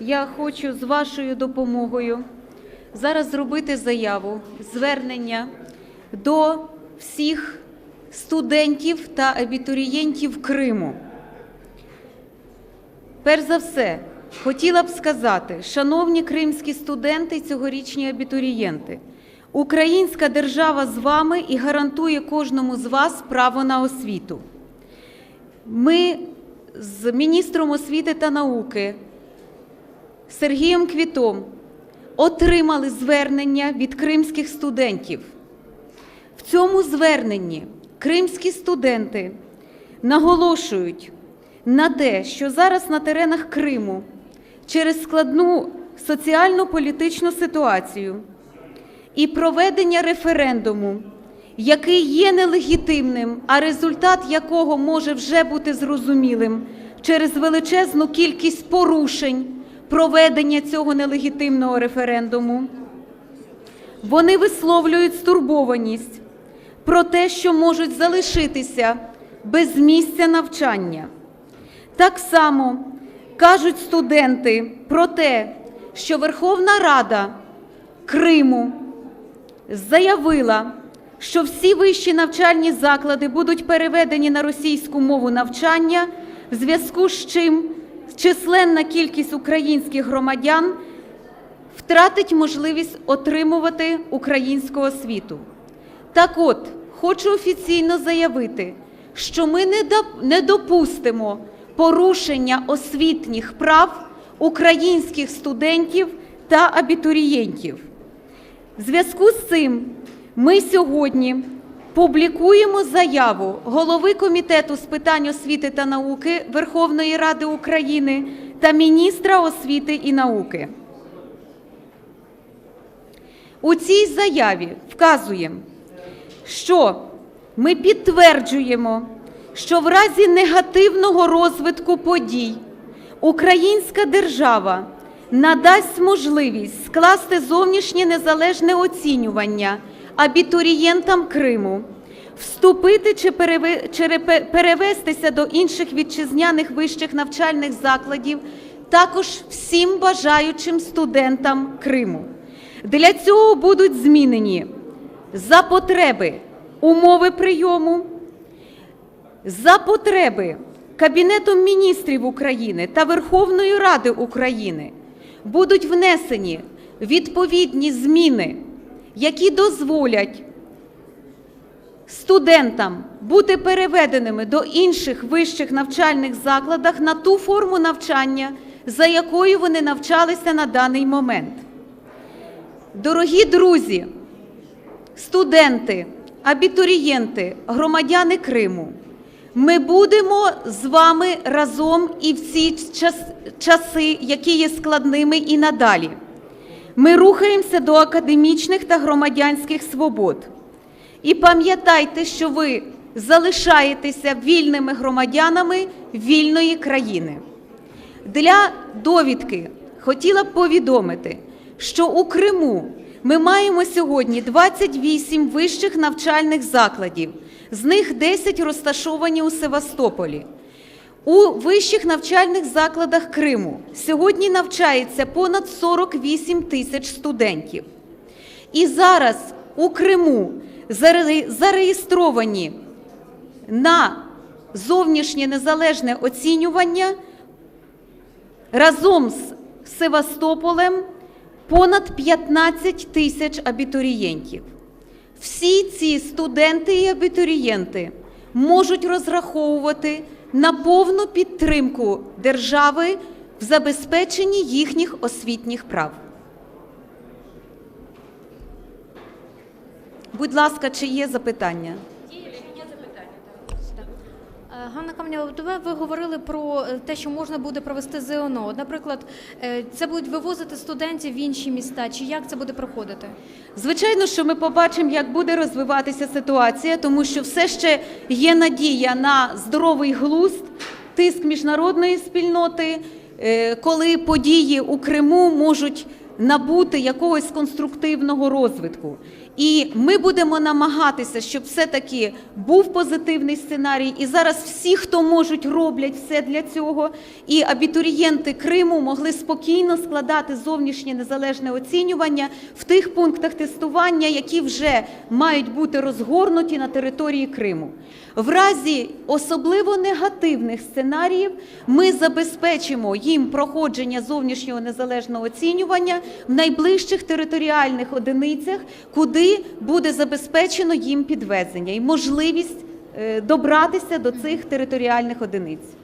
я хочу з вашою допомогою зараз зробити заяву, звернення до всіх студентів та абітурієнтів Криму. Перш за все, хотіла б сказати, шановні кримські студенти і цьогорічні абітурієнти, Українська держава з вами і гарантує кожному з вас право на освіту. Ми з міністром освіти та науки Сергієм Квітом отримали звернення від кримських студентів. В цьому зверненні кримські студенти наголошують на те, що зараз на теренах Криму через складну соціально-політичну ситуацію і проведення референдуму, який є нелегітимним, а результат якого може вже бути зрозумілим через величезну кількість порушень проведення цього нелегітимного референдуму, вони висловлюють стурбованість про те, що можуть залишитися без місця навчання. Так само кажуть студенти про те, що Верховна Рада Криму заявила, що всі вищі навчальні заклади будуть переведені на російську мову навчання, в зв'язку з чим численна кількість українських громадян втратить можливість отримувати українську освіту. Так от, хочу офіційно заявити, що ми не допустимо порушення освітніх прав українських студентів та абітурієнтів. В зв'язку з цим ми сьогодні публікуємо заяву голови Комітету з питань освіти та науки Верховної Ради України та міністра освіти і науки. У цій заяві вказуємо, що ми підтверджуємо, що в разі негативного розвитку подій Українська держава надасть можливість скласти зовнішнє незалежне оцінювання абітурієнтам Криму, вступити чи переве- перевестися до інших вітчизняних вищих навчальних закладів також всім бажаючим студентам Криму. Для цього будуть змінені за потреби умови прийому, за потреби Кабінетом міністрів України та Верховної Ради України будуть внесені відповідні зміни, які дозволять студентам бути переведеними до інших вищих навчальних закладах на ту форму навчання, за якою вони навчалися на даний момент. Дорогі друзі, студенти, абітурієнти, громадяни Криму, ми будемо з вами разом і в ці час- часи, які є складними і надалі. Ми рухаємося до академічних та громадянських свобод. І пам'ятайте, що ви залишаєтеся вільними громадянами вільної країни. Для довідки хотіла б повідомити, що у Криму ми маємо сьогодні 28 вищих навчальних закладів, з них 10 розташовані у Севастополі. У вищих навчальних закладах Криму сьогодні навчається понад 48 тисяч студентів. І зараз у Криму зареєстровані на зовнішнє незалежне оцінювання разом з Севастополем понад 15 тисяч абітурієнтів. Всі ці студенти і абітурієнти можуть розраховувати на повну підтримку держави в забезпеченні їхніх освітніх прав. Будь ласка, чи є запитання? Е, Ганна Кам'ява, от ви- говорили про е, те, що можна буде провести ЗНО. Наприклад, е, це будуть вивозити студентів в інші міста. Чи як це буде проходити? Звичайно, що ми побачимо, як буде розвиватися ситуація, тому що все ще є надія на здоровий глузд, тиск міжнародної спільноти, коли події у Криму можуть набути якогось конструктивного розвитку. І ми будемо намагатися, щоб все-таки був позитивний сценарій. І зараз всі, хто можуть, роблять все для цього. І абітурієнти Криму могли спокійно складати зовнішнє незалежне оцінювання в тих пунктах тестування, які вже мають бути розгорнуті на території Криму. В разі особливо негативних сценаріїв ми забезпечимо їм проходження зовнішнього незалежного оцінювання в найближчих територіальних одиницях, куди буде забезпечено їм підвезення і можливість е, добратися до цих територіальних одиниць.